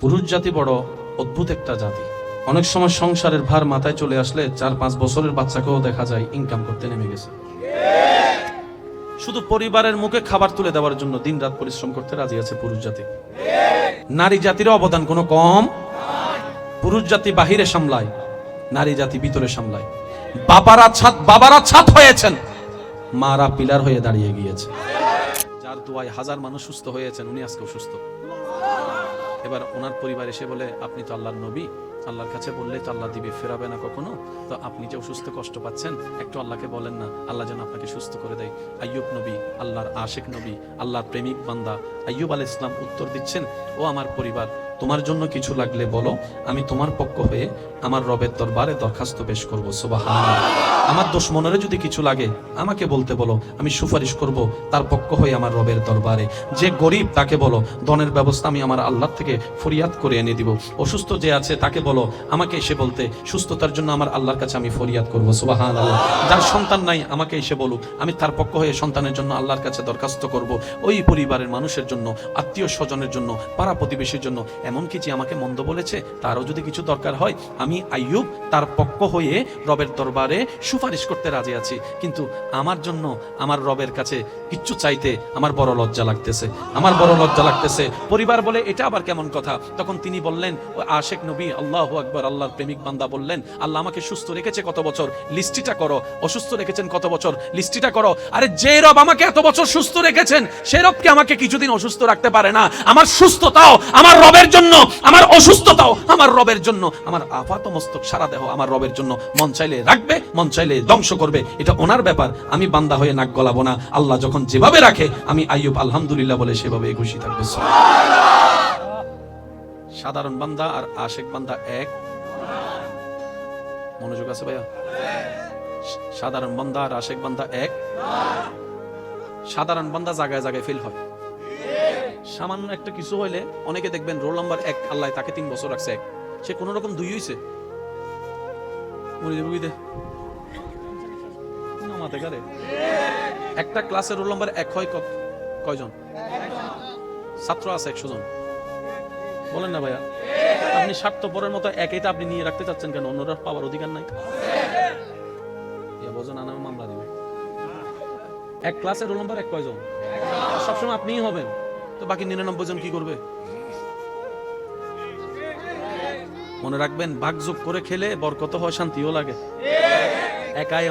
পুরুষ জাতি বড়, অদ্ভুত একটা জাতি। অনেক সময় সংসারের ভার মাথায় চলে আসলে চার পাঁচ বছরের বাচ্চাকেও দেখা যায় ইনকাম করতে নেমে গেছে। শুধু পরিবারের মুখে খাবার তুলে দেওয়ার জন্য দিনরাত পরিশ্রম করতে রাজি আছে পুরুষ জাতি। নারী জাতির অবদান কোনো কম? পুরুষ জাতি বাহিরে সামলায়, নারী জাতি ভিতরে সামলায়। বাবারা ছাদ বাবারা ছাদ হয়েছেন। মারা পিলার হয়ে দাঁড়িয়ে গিয়েছে। যার দোয়ায় হাজার মানুষ সুস্থ হয়েছেন, উনি আজকেও সুস্থ। এবার ওনার পরিবার এসে বলে, আপনি তো আল্লাহর নবী, আল্লাহর কাছে বললে তো আল্লাহ দিবে, ফেরাবে না কখনো? তো আপনি যে অসুস্থ কষ্ট পাচ্ছেন, একটু আল্লাহকে বলেন না, আল্লাহ যেন আপনাকে সুস্থ করে দেয়। আইয়ুব নবী, আল্লাহর আশেক নবী, আল্লাহর প্রেমিক বান্দা, আইয়ুব আল ইসলাম উত্তর দিচ্ছেন, ও আমার পরিবার, তোমার জন্য কিছু লাগলে বলো, আমি তোমার পক্ষ হয়ে আমার রবের দরবারে দরখাস্ত পেশ করব। সুবাহান আমার দোষ মনের যদি কিছু লাগে, আমাকে বলতে বলো, আমি সুপারিশ করব তার পক্ষ হয়ে আমার রবের দরবারে। যে গরিব তাকে বলো, ধনের ব্যবস্থা আমি আমার আল্লাহ থেকে ফরিয়াদ করে এনে দিব। অসুস্থ যে আছে তাকে বলো, আমাকে এসে বলতে, সুস্থতার জন্য আমার আল্লাহর কাছে আমি ফরিয়াদ করব সুবাহান আল্লাহ যার সন্তান নাই, আমাকে এসে বলুক, আমি তার পক্ষ হয়ে সন্তানের জন্য আল্লাহর কাছে দরখাস্ত করব। ওই পরিবারের মানুষের জন্য, আত্মীয় স্বজনের জন্য, পাড়া প্রতিবেশীর জন্য এমনকি যে আমাকে মন্দ বলেছে? তারও যদি কিছু দরকার হয়, আমি আইয়ুব তার পক্ষ হয়ে রবের দরবারে সুপারিশ করতে রাজি আছি, কিন্তু আমার জন্য আমার রবের কাছে কিচ্ছু চাইতে আমার বড় লজ্জা লাগতেছে। আমার বড় লজ্জা লাগতেছে। পরিবার বলে, এটা আবার কেমন কথা? তখন তিনি বললেন, ও আশেক নবী, আল্লাহ আকবর, আল্লাহর প্রেমিক বান্দা বললেন, আল্লাহ আমাকে সুস্থ রেখেছে কত বছর? লিস্টিটা করো। অসুস্থ রেখেছেন কত বছর? লিস্টিটা করো। আরে যে রব আমাকে এত বছর সুস্থ রেখেছেন, সে রবকে আমাকে কিছুদিন অসুস্থ রাখতে পারে না? আমার সুস্থতাও, আমার রবের জন্য, আমার অসুস্থতাও, আমার রবের জন্য, আমার আপাত মস্তক সারা দেহ আমার রবের জন্য মন চাইলে রাখবে, মন চাইলে ধ্বংস করবে, এটা ওনার ব্যাপার, আমি বান্দা হয়ে নাক গলাবো না। আল্লাহ যখন যেভাবে রাখে, আমি আইয়ুব আলহামদুলিল্লাহ বলে সেভাবে খুশি থাকবে। সাধারণ বান্দা আর আশেক বান্দা এক। মনোযোগ আছে ভাইয়া? সাধারণ বান্দা আর আশেক বান্দা এক। সাধারণ বান্দা জায়গায় জায়গায় ফেল হয়। সামান্য একটা কিছু হইলে অনেকে দেখবেন রোল নাম্বার এক, আল্লাহ তাকে তিন বছর রাখছে এক। সে কোন রকম দুই হইছে। কি দে? না, মাথা গারে। একটা ক্লাসের রোল নাম্বার এক হয় কয়জন? ছাত্র আছে একশো জন। বলেন না ভাইয়া। আপনি স্বার্থপরের মতো একইটা আপনি নিয়ে রাখতে চাচ্ছেন কেন? অন্যরা পাওয়ার অধিকার নাই। বোঝেন আনার মামলা দিবে। এক ক্লাসের রোল নাম্বার এক কয়জন? সবসময় আপনিই হবেন। তো বাকি নিরানব্বই জন কি করবে? মনে রাখবেন ভাগযোগ করে খেলে বরকত হয় শান্তিও লাগে। একাই।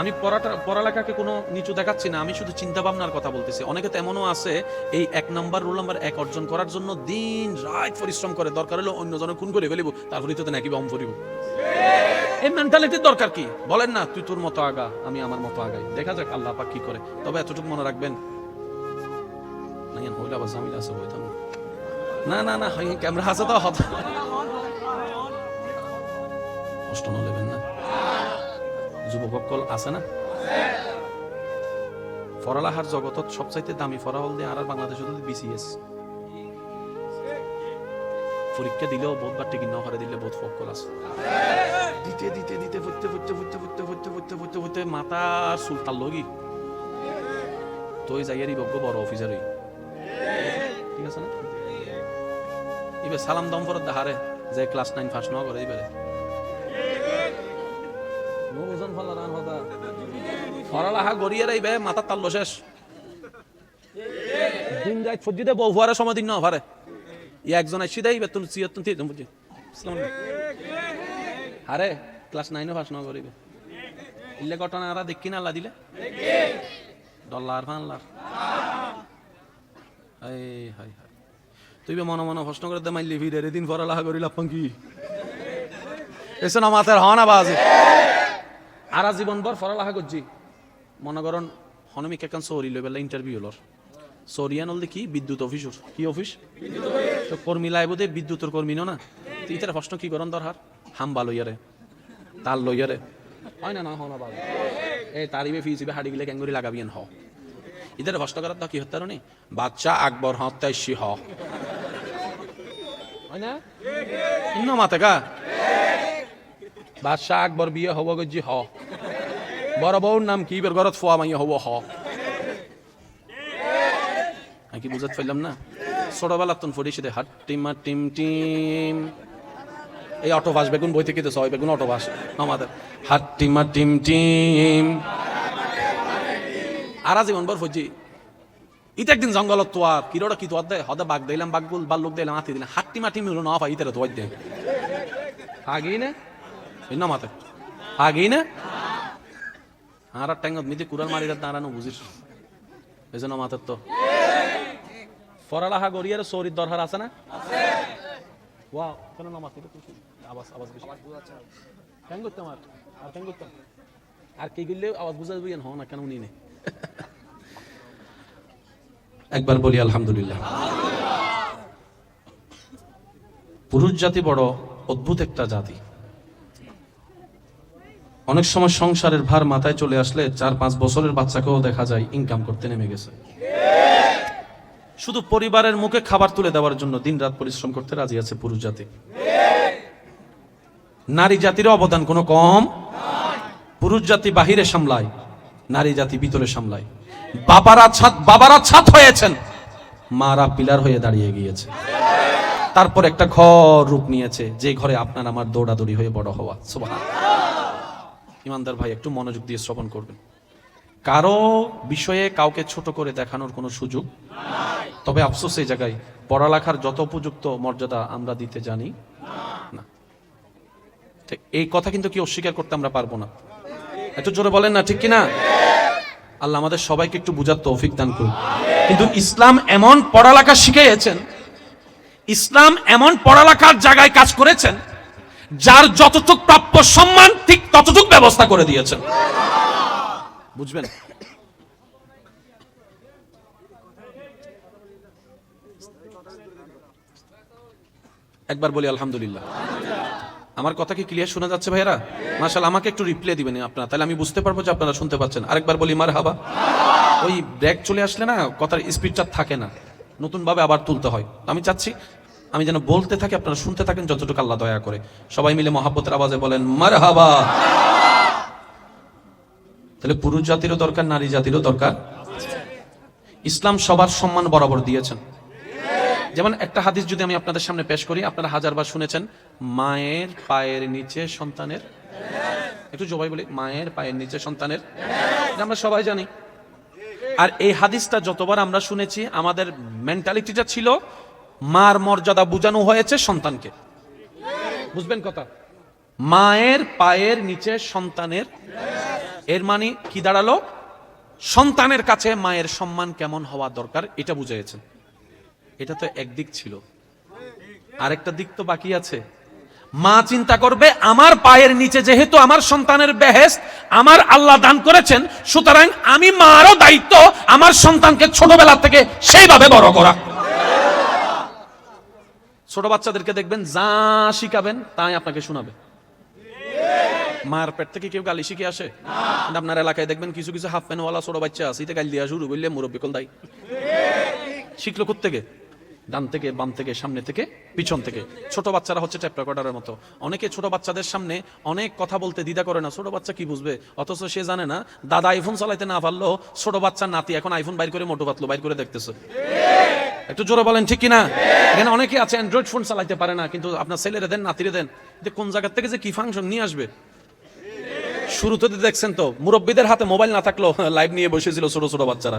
আমি পড়াটা, পড়ালেখাকে কোনো নিচু দেখাচ্ছি না, আমি শুধু চিন্তা ভাবনার কথা বলতেছি। অনেকে তো এমনও আছে, এই এক নাম্বার রোল নাম্বার এক অর্জন করার জন্য দিন রাত পরিশ্রম করে, দরকার হলে অন্য জনের খুন করে ফেলিব তারপরে তো নাকি বম ফরিব এই মেন্টালিটির দরকার কি? বলেন না, তুই তোর মতো আগা, আমি আমার মতো আগাই। দেখা যাক আল্লাহ পাক কি করে। তবে এতটুকু মনে রাখবেন, না না। না ক্যামেরা আছে তো হত আছে না? ফরালাহার জগতত সবচাইতে দামি ফরাহল দিয়ে আর বাংলাদেশে বিসিএস পরীক্ষা দিলেও বহুতবার টিকিট দিলে বহুত ফকল আছে। দিতে দিতে দিতে, ফুটতে ফুটতে ফুটতে ফুটতে ফুটতে ফুটতে ফুটতে ফুটতে মাতার সুলতান লগি। তুই যাইয়ারই বগ্য বড় অফিসার হই ঠিক আছে না? এবার সালাম দম ফরত দেহারে যে ক্লাস নাইন ফার্স্ট ন করে হতা ফরালাহা গড়িয়ে রাইবে মাথার তাল্লো শেষ দিন যাই ফজিদে বউ ফুয়ারে সময় দিন না ই একজন আইসি দেই বেতন সিয়াত্তন তিন বুঝি আরে ক্লাস নাইনও ফার্স্ট ন করিবে ইল্লে ঘটনা আরা দেখি না আল্লাহ দিলে ডলার ফানলার এই হাই হাই। তুই মনে মনে প্রশ্ন করে দে, মাইলি ফিরে দিন ফরালাহা করিলা কি এসে না মাথার হনা বাজে আরা জীবন ভর ফরালাহা করছি। মনে করেন, হনমিক এখন সৌরি লেভেল ইন্টারভিউ হলর সৌরিয়ান হল কি বিদ্যুৎ অফিসর কি অফিস তো কর্মী লাইব দে, বিদ্যুতের কর্মী ন না। তো ইতার প্রশ্ন কি করন দরহার? হাম্বা লইয়ারে, তাল লইয়ারে। হয় না না, হনা বাজে এ তারিবে ফিজিবে হাড়ি গিলে ক্যাঙ্গুরি লাগাবিয়েন হ। ইদের প্রশ্ন করার তো কি হতে নি? বাচ্চা আকবর হত্যাইশি হ হয় না ইন্ন মাতে কা বাদশাহ আকবর বিয়ে হব গজি হ। বড় বউর নাম কি বের ঘরত ফোয়া মাইয়া হব হ। কি বুঝাতে পারলাম না? ছোটবেলা তখন ফরিস হাট টিমা টিম টিম। এই অটো বাস বেগুন বই থেকে তো সবাই বেগুন অটো বাস আমাদের হাট টিমা টিম টিম। আর জীবন বর ফজি। ইতে একদিন জঙ্গলত তো আর কিরোটা কি তো দে? হদে বাঘ দিলাম বাঘগুল বাল্লুক দিলাম হাতি দিলাম। হাট্টি মাটি মিলো না পাই ইতে তো দে। আগেই না? না মাতে। আগেই না? আর ট্যাঙ্গত মিতে কুড়াল মারি দাঁড়ানো বুঝিস। এই জন্য মাতার তো। ফরালাহা গড়িয়ার সৌরির দরকার আছে না? ওয়াও কেন না মাতি? আওয়াজ আওয়াজ বেশি করতাম আর আর করতাম আর কে গেলে আওয়াজ বুঝা যাবে হো না, কেন উনি নেই একবার বলি আলহামদুলিল্লাহ। পুরুষ জাতি বড়, অদ্ভুত একটা জাতি। অনেক সময় সংসারের ভার মাথায় চলে আসলে চার পাঁচ বছরের বাচ্চাকেও দেখা যায় ইনকাম করতে নেমে গেছে। শুধু পরিবারের মুখে খাবার তুলে দেওয়ার জন্য দিনরাত পরিশ্রম করতে রাজি আছে পুরুষ জাতি। নারী জাতির অবদান কোনো কম। পুরুষ জাতি বাহিরে সামলায়, নারী জাতি ভিতরে সামলায়। বাবারা ছাদ বাবারা ছাদ হয়েছেন। মারা পিলার হয়ে দাঁড়িয়ে গিয়েছে। তারপর একটা ঘর রূপ নিয়েছে, যে ঘরে আপনার আমার দৌড়াদৌড়ি হয়ে বড় হওয়া। সুবহান ইমানদার ভাই, একটু মনোযোগ দিয়ে শ্রবণ করবেন। কারও বিষয়ে কাউকে ছোট করে দেখানোর কোনো সুযোগ তবে আফসোস এই জায়গায়, পড়ালেখার যত উপযুক্ত মর্যাদা আমরা দিতে জানি, না। এই কথা কিন্তু কি অস্বীকার করতে আমরা পারব না? একটু জোরে বলেন না, ঠিক কি না আল্লাহ আমাদের সবাইকে একটু বুঝার তৌফিক দান করুন। কিন্তু ইসলাম এমন পড়ালেখা শিখিয়েছেন, ইসলাম এমন পড়ালেখার জায়গায় কাজ করেছেন, যার যতটুক প্রাপ্য সম্মান ঠিক ততটুক ব্যবস্থা করে দিয়েছেন। বুঝবেন? একবার বলি আলহামদুলিল্লাহ। আমার কথা কি ক্লিয়ার শোনা যাচ্ছে ভাইরা মাশাল আমাকে একটু রিপ্লাই দিবেন আপনারা, তাহলে আমি বুঝতে পারব যে আপনারা শুনতে পাচ্ছেন। আরেকবার বলি মার হাবা ওই ব্রেক চলে আসলে না, কথার স্পিডটা থাকে না। নতুন ভাবে আবার তুলতে হয়। আমি চাচ্ছি, আমি যেন বলতে থাকি, আপনারা শুনতে থাকেন যতটুকু আল্লাহ দয়া করে। সবাই মিলে মহাব্বতের আওয়াজে বলেন মার হাবা তাহলে পুরুষ জাতিরও দরকার, নারী জাতিরও দরকার? ইসলাম সবার সম্মান বরাবর দিয়েছেন। যেমন একটা হাদিস যদি আমি আপনাদের সামনে পেশ করি, আপনারা হাজারবার শুনেছেন, মায়ের পায়ের নিচে সন্তানের একটু জবাই বলি, মায়ের পায়ের নিচে সন্তানের আমরা সবাই জানি। আর এই হাদিসটা যতবার আমরা শুনেছি, আমাদের মেন্টালিটিটা ছিল, মার মর্যাদা বুঝানো হয়েছে সন্তানকে। বুঝবেন কথা? মায়ের পায়ের নিচে সন্তানের, এর মানে কি দাঁড়াল? সন্তানের কাছে মায়ের সম্মান কেমন হওয়া দরকার, এটা বুঝাইছেন এটা তো একদিক ছিল। আরেকটা দিক তো বাকি আছে। মা চিন্তা করবে, আমার পায়ের নিচে যেহেতু আমার সন্তানের বেহেস আমার আল্লাহ দান করেছেন, সুতরাং আমি মারও দায়িত্ব আমার সন্তানকে ছোটবেলা থেকে সেইভাবে বড় করা। ছোট বাচ্চাদেরকে দেখবেন, যা শিখাবেন তাই আপনাকে শোনাবে। মার পেট থেকে কেউ গালি শিখে আসে? আপনার এলাকায় দেখবেন কিছু কিছু হাফ প্যান্টওয়ালা ছোট বাচ্চা আছে গালি দেওয়া শুরু করলে মুরব্বী কল দায়? শিখলো থেকে ডান থেকে বাম থেকে সামনে থেকে পিছন থেকে। ছোট বাচ্চারা হচ্ছে ট্যাপ রেকর্ডারের মতো। অনেকে ছোট বাচ্চাদের সামনে অনেক কথা বলতে দ্বিধা করে না। ছোট বাচ্চা কি বুঝবে? অথচ সে জানে না, দাদা আইফোন চালাইতে না পারল, ছোট বাচ্চার নাতি এখন আইফোন বাইর করে মোটো পাতলো, বাইর করে দেখতেছে। একটু জোরে বলেন, ঠিক কিনা? এখানে অনেকে আছে অ্যান্ড্রয়েড ফোন চালাইতে পারে না, কিন্তু আপনার ছেলেরে দেন, নাতিরে দেন যে কোন জায়গার থেকে যে কি ফাংশন নিয়ে আসবে? শুরুতে দেখছেন তো, মুরব্বীদের হাতে মোবাইল না থাকল লাইভ নিয়ে বসেছিল ছোট ছোট বাচ্চারা।